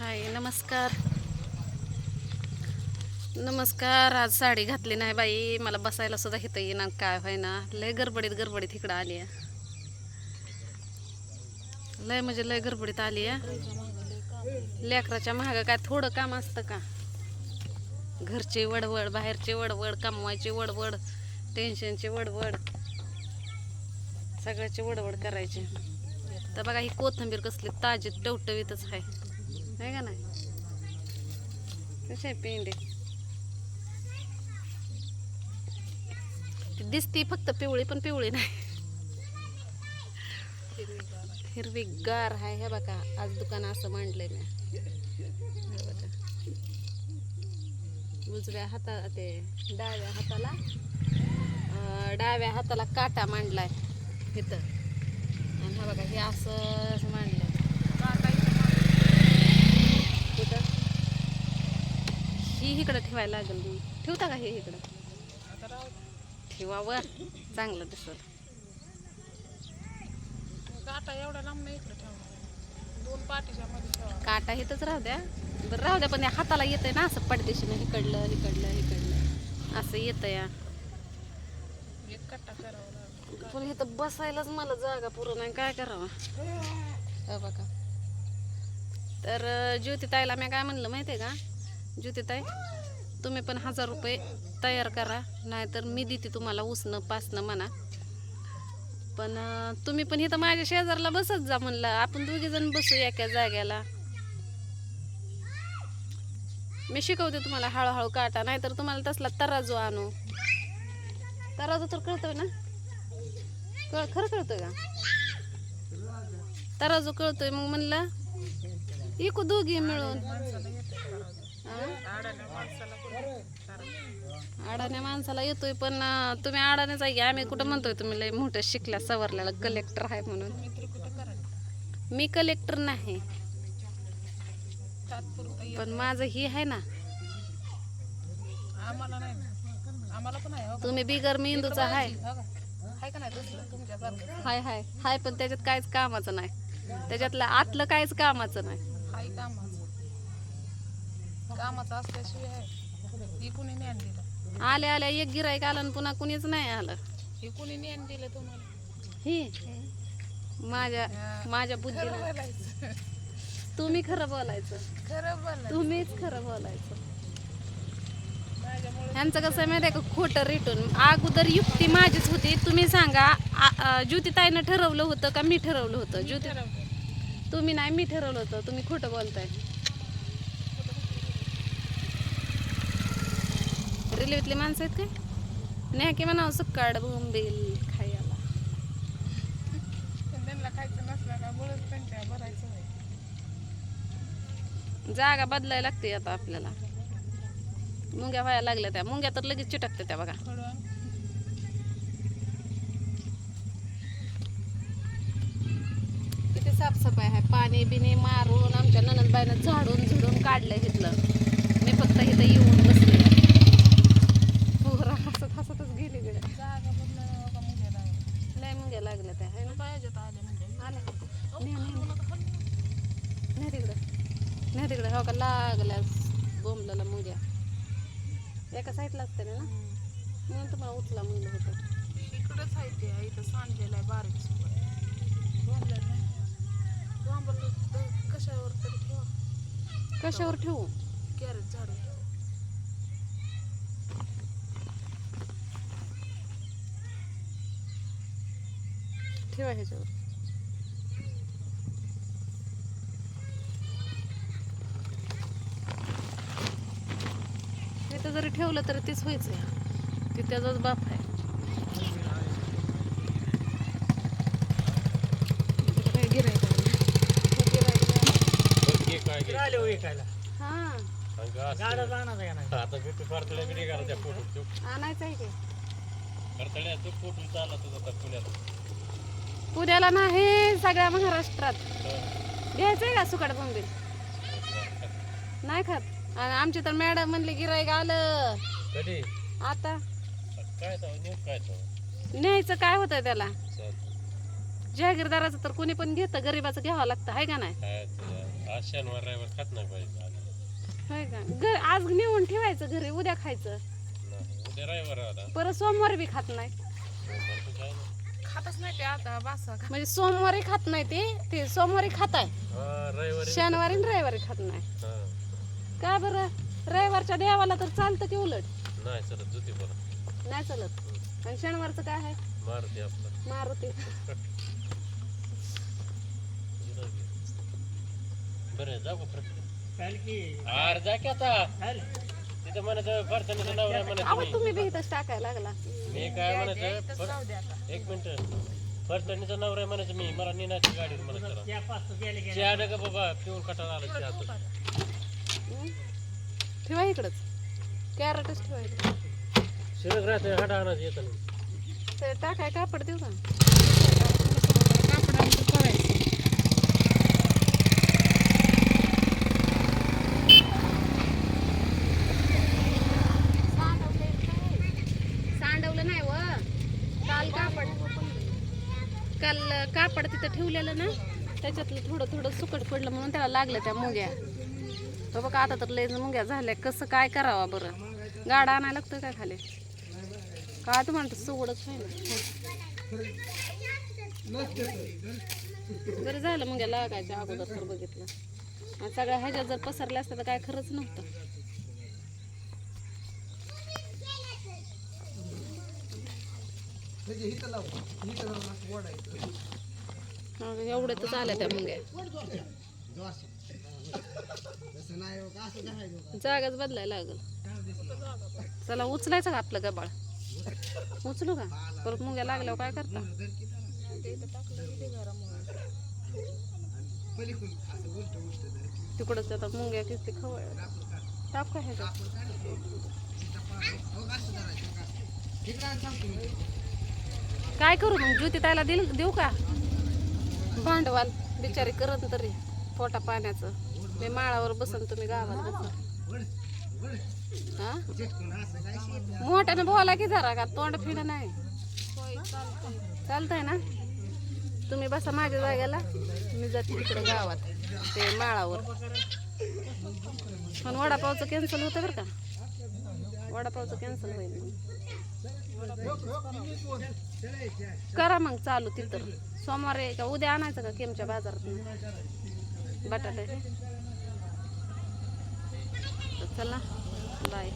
हाय नमस्कार. नमस्कार आज साडी घातली नाही बाई. मला बसायला सुद्धा इथं येईना. काय व्हायना? लय गडबडीत गडबडीत इकडं आली आहे. लय म्हणजे लय गडबडीत आली आहे. लेकराच्या महाग काय थोडं काम असतं का? घरची वडवड बाहेरची वडवड कमवायची वडवड टेन्शनची वडवड सगळ्याची वडवड करायची. तर बघा ही कोथंबीर कसली ताजी टवटवीतच आहे. नाही का नाही कशी आहे पेंडे दिसती फक्त पिवळी पण पिवळी नाही. हिरवी गार आहे हे बघा. आज दुकान असं मांडलंय मी. उजव्या हाता ते डाव्या हाताला डाव्या हाताला काटा मांडलाय. इथं. आणि हा बघा हे असं मांडलंय कुठं ही इकडं ठेवायला लागेल मग. ठेवता का हे इकडं? ठेवावं. चांगलं दिसत काटा एवढा लांब नाही इकडे ठेवणार. दोन पाठीच्या मध्ये ठेवा. काटा इथंच राहू द्या. बरं राहू द्या पण या हाताला येतंय ना असं पडदेशीनं इकडलं इकडलं इकडलं. असं येतं या एक कट्टा करावा लागेल. पण इथं बसायलाच मला जागा पुरं नाही. काय करावं? हो बघा. तर ज्योतिताईला मी काय म्हणलं माहिती आहे का? ज्योतिताई तुम्ही पण हजार रुपये तयार करा नाहीतर मी देते तुम्हाला उसणं पासणं म्हणा. पण तुम्ही पण इथं माझ्या शेजारला बसत जा म्हणलं. आपण दोघे जण बसू एका जाग्याला. मी शिकवते तुम्हाला हळूहळू काटा नाहीतर तुम्हाला तसला तराजू आणू. तराजू तर कळतोय ना? कळ खरं कळतोय का? तराजू कळतोय. मग म्हणलं इकू दोघी मिळून. अडाण्या माणसाला येतोय पण तुम्ही अडाण्याच आहे की आम्ही कुठं म्हणतोय तुम्ही लय मोठ्या शिकल्या सवरलेला कलेक्टर आहे म्हणून. मी कलेक्टर नाही. पण माझं ही आहे ना. हो? तुम्ही बिगर मेंदूचा आहे. हो हाय हाय. हाय पण त्याच्यात काहीच कामाचं नाही. त्याच्यातलं आतलं काहीच कामाचं नाही. कामाचं असल्याशिवाय ही ज्ञान दिलं? आल्या आल्या एक गिराईक आलं आणि पुन्हा कुणीच नाही आलं. ही कुणी ज्ञान दिलं तुम्हाला? ही? माझ्या माझ्या खरं बुद्धीला बोलायचं. तुम्ही खरं बोलायचं. खरं बोलायचं. तुम्हीच खरं बोलायचं. माझ्यामुळे ह्यांचं कसं आहे माहिती आहे का? खोटं रिटून. अगोदर युक्ती माझीच होती. तुम्ही सांगा आ- आ, ज्योतिताईनं ठरवलं होतं का मी ठरवलं होतं? ज्योती ठरवलं. तुम्ही नाही मी ठरवलं होतं. तुम्ही खोटं बोलताय. रिलीवतली माणसं आहेत काय? नाही की म्हणावं सुक्काड बोंबील खायला. त्यांना खायचं नसलं का बळच त्यांच्या भरायचं जागा बदलायला लागते आता आपल्याला. मुंग्या व्हायला लागल्या त्या. मुंग्या तर लगेच चिटकते त्या बघा. किती साफसफाई आहे. पाणी बिणी मारून आमच्या ननंदबाईनं झाडून झुडून काढलं इथलं. मी फक्त इथं येऊन बसले पोरं हसत हसतच गेली गड्या जागा बदलायला का मुंग्या लागल्या. लय मुंग्या लागल्या त्या है ना म्हणजे. नाही तिकडं. नाही तिकडं. हो का? लागल्या बोंबलाला मुंग्या. एका साईडला असते ना? म्हणून तुम्हाला उचला म्हणलं होतं इकडंच आहे ते. इथं सांडलेलं आहे बारीक नाही. बोंबलं कशावर तरी ठेवा. कशावर ठेवू? कॅरेट झाडू. ठेवा ह्याच्यावर. इथं जरी ठेवलं तर तेच व्हायचं ते त्याचाच बाप आहे. इथं हा आहे? का आता फोटो आणायचं आहे की? परतड्या फोटो चालला तुझा पुण्यात? पुण्याला नाही सगळ्या महाराष्ट्रात. घ्यायचंय का सुकाट बोंबील? नाही खात. आणि आमची तर मॅडम म्हणली गिराईक आलं. कधी? आता? काय तो नेऊ काय तो? न्यायचं काय होतं त्याला? चालतं. जहागीरदाराचं तर कोणी पण घेतं गरीबाचं घ्यावं लागतं हाय का नाही. आज शनिवार रविवार खात नाही पाहिजे आज. होय का? घर आज नेऊन ठेवायचं घरी उद्या खायचं. नाही. उद्या रविवार आता. परत सोमवारी बी खात नाही सोमवार तर काय नाही. खातच नाही ते आता बासा म्हणजे सोमवारी खात नाही ते ते सोमवारी खाताय. हा, रविवारी शनिवारी आणि रविवारी खात नाही. हा. का बरं? रविवारच्या देवाला तर चालतं की उलट. नाही चलत जुती बरं नाही चालत. आणि शनिवारचं काय आहे? मारते आपलं. मारुती. बरं जाऊ का परत? चाल की. अरे जा की आता. चाल. तिथं फरसाणीचं नवरा म्हणायचं अहो मी तुम्ही बी इथंच टाकायला लागला. मी काय आता. एक मिनिट. फरसाणीचा नवरा म्हणायचं मी. मला नेण्याची गाडी म्हणायचं त्या पाच तो गेले गेले चहा नका बाबा? पिऊन कटाळा आला चहा. हं? ठेवा इकडंच. कॅरेटच ठेवा इकडं. शिल्लक राहते हाडा आणायचं येतं नाही. ते टाकाय कापड देऊ का कापड आमचं करायचं सांडवलं नाही व काल कापड काल कापड तिथं ठेवलेलं ना त्याच्यातलं थोडं थोडं सुकट पडलं म्हणून त्याला लागलं त्या मुंग्या. तो बघा आता तर लयच मुंग्या झाल्या. कसं काय करावं बरं? गाडा आणायला लागतं काय खाली? काय तू म्हणतो सुगडच आहे ना बरं झालं मुंग्या लागायच्या अगोदर तर बघितलं. सगळ्या ह्याच्यात जर पसरल्या असतं तर काय खरंच नव्हतं. मग एवढे तर झाल्या त्या मुंग्या. जागाच बदलायला लागल. चला उचलायचं का आपलं गबाळ? उचलू का? परत मुंग्या लागल्यावर काय करता? तिकडंच आता मुंग्या किती खवळ टाक का ह्याच्यात काय करू मग? ज्योती ताईला दिल देऊ का? भांडवाल बिचारी करत तरी पोटा पाण्याचं. मी माळावर बसन तुम्ही गावात हा? मोठ्यानं बोला की जरा का? तोंड फिड नाही. चालतंय ना? तुम्ही बसा माझ्या जागेला. मी जाते तिकडे गावात ते माळावर. पण वडापावचं कॅन्सल होतं बरं का? वडापावचं कॅन्सल होईल. करा मग चालू तिथं. सोमवारी का उद्या आणायचं का केमच्या बाजारात बटाटे. चला बाय